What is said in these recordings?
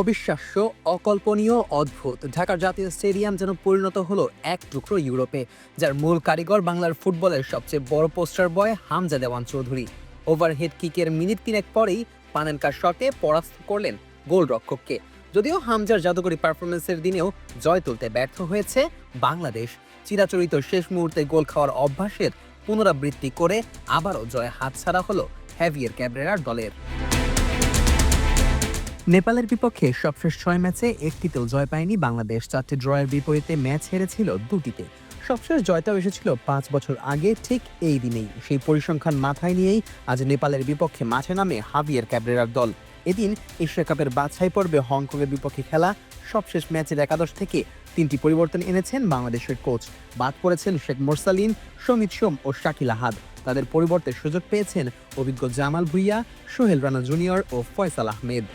অবিশ্বাস্য, অকল্পনীয়, অদ্ভুত। ঢাকার জাতীয় স্টেডিয়াম যেন পরিণত হলো এক টুকরো ইউরোপে, যার মূল কারিগর বাংলার ফুটবলের সবচেয়ে বড় poster boy Hamza Dewan Chowdhury. Overhead কিকের minute তিনেক পরেই পানেনকার শটে পরাস্ত করলেন গোলরক্ষককে। যদিও হামজার জাদুকরী পারফরমেন্সের দিনেও জয় তুলতে ব্যর্থ হয়েছে বাংলাদেশ। চিরাচরিত শেষ মুহূর্তে গোল খাওয়ার অভ্যাসের পুনরাবৃত্তি করে আবারও জয় হাতছাড়া হলো হ্যাভিয়ার ক্যাবরেরার দলের। নেপালের বিপক্ষে সবশেষ ছয় ম্যাচে একটিতেও জয় পায়নি বাংলাদেশ। চারটি ড্রয়ের বিপরীতে ম্যাচ হেরেছিল দুটিতে। সবশেষ জয়টাও এসেছিল পাঁচ বছর আগে, ঠিক এই দিনেই। সেই পরিসংখ্যান মাথায় নিয়েই আজ নেপালের বিপক্ষে মাঠে নামে হাভিয়ার ক্যাবরেরার দল। এদিন এশিয়া কাপের বাছাই পর্বে হংকংয়ের বিপক্ষে খেলা সবশেষ ম্যাচের একাদশ থেকে তিনটি পরিবর্তন এনেছেন বাংলাদেশের কোচ। বাদ পড়েছেন শেখ মোরসালিন সমিত সোম ও শাকিল আহাদ। তাদের পরিবর্তে সুযোগ পেয়েছেন অভিজ্ঞ জামাল ভুইয়া, সোহেল রানা জুনিয়র ও ফয়সাল আহমেদ।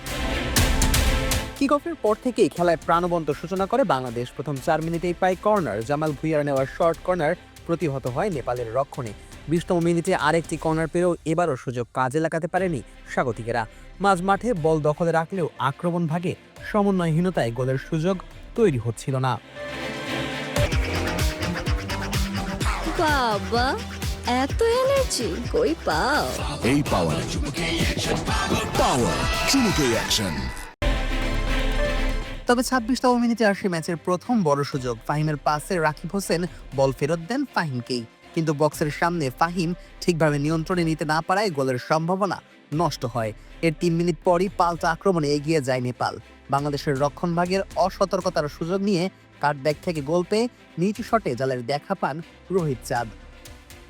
কিক অফের পর থেকেই খেলায় প্রাণবন্ত সূচনা করে বাংলাদেশ। প্রথম চার মিনিটেই পায় কর্নার জামাল ভুইয়ার নেওয়ার শর্ট কর্নার প্রতিহত হয় নেপালের রক্ষণে। বিশতম মিনিটে আরেকটি কর্নার পেয়েও এবারও সুযোগ কাজে লাগাতে পারেনি স্বাগতিকেরা। মাঝ মাঠে বল দখলে রাখলেও আক্রমণ ভাগে সমন্বয়হীনতায় গোলের সুযোগ তৈরি হচ্ছিল না। বাবা এত এনার্জি কই পাও? এই পাওয়ার পাওয়ার চুমুকে অ্যাকশন তবে ছাব্বিশতম মিনিটে আসে ম্যাচের প্রথম বড় সুযোগ। ফাহিমের পাসে রাকিব হোসেন বল ফেরত দেন ফাহিমকেই কিন্তু বক্সের সামনে ফাহিম ঠিকভাবে নিয়ন্ত্রণে নিতে না পারায় গোলের সম্ভাবনা নষ্ট হয়। এর তিন মিনিট পরই পাল্টা আক্রমণে এগিয়ে যায় নেপাল। বাংলাদেশের রক্ষণভাগের অসতর্কতার সুযোগ নিয়ে কাটব্যাক থেকে গোল পেয়ে নিচ শটে জালের দেখা পান রোহিত চাঁদ।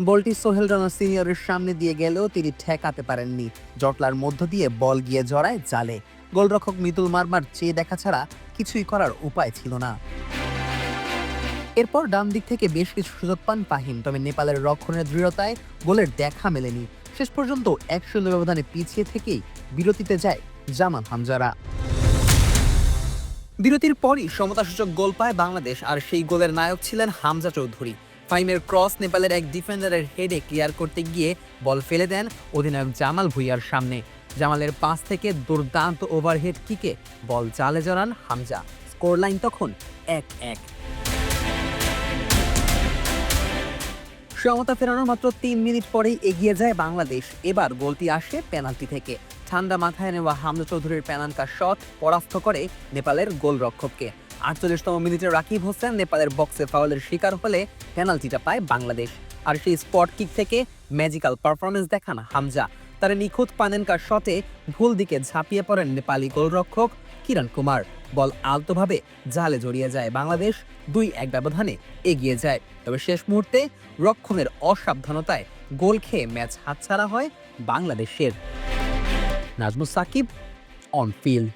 বলটি সোহেল রানা সিনিয়রের সামনে দিয়ে গেলেও তিনি ঠেকাতে পারেননি। জটলার মধ্য দিয়ে বল গিয়ে জড়ায় জালে। গোলরক্ষক মিতুল মারমার চেয়ে দেখা ছাড়া কিছুই করার উপায় ছিল না। এরপর ডান দিক থেকে বেশ কিছু সুযোগ পান ফাহিম, তবে নেপালের রক্ষণের দৃঢ়তায় গোলের দেখা মেলেনি। শেষ পর্যন্ত এক শূন্য ব্যবধানে পিছিয়ে থেকেই বিরতিতে যায় জামান হামজারা। বিরতির পরই সমতাসূচক গোল পায় বাংলাদেশ, আর সেই গোলের নায়ক ছিলেন হামজা চৌধুরী। ফাইমের ক্রস নেপালের এক ডিফেন্ডারের হেডে ক্লিয়ার করতে গিয়ে বল ফেলে দেন অধিনায়ক জামাল ভুইয়ার সামনে। জামালের পাস থেকে দুর্দান্ত ওভারহেড কিকে বল জালে জড়ান হামজা। স্কোর লাইন তখন এক এক। সমতা ফেরানোর মাত্র তিন মিনিট পরেই এগিয়ে যায় বাংলাদেশ। এবার গোলটি আসে পেনাল্টি থেকে। ঠান্ডা মাথায় নেওয়া হামজা চৌধুরীর পেনাল্টা শট পরাস্ত করে নেপালের গোলরক্ষককে। আটচল্লিশতম মিনিটে রাকিব হোসেন নেপালের বক্সে ফাউলের শিকার হলে পেনাল্টিটা পায় বাংলাদেশ। আর সেই স্পট কিক থেকে ম্যাজিক্যাল পারফরমেন্স দেখান হামজা। তার নিখুঁত পানেনকার শটে ভুল দিকে ঝাঁপিয়ে পড়েন নেপালি গোলরক্ষক কিরণ কুমার। বল আলতোভাবে জালে জড়িয়ে যায়। বাংলাদেশ দুই এক ব্যবধানে এগিয়ে যায়। তবে শেষ মুহূর্তে রক্ষণের অসাবধানতায় গোল খেয়ে ম্যাচ হাতছাড়া হয় বাংলাদেশের। Nazmul Shakib on field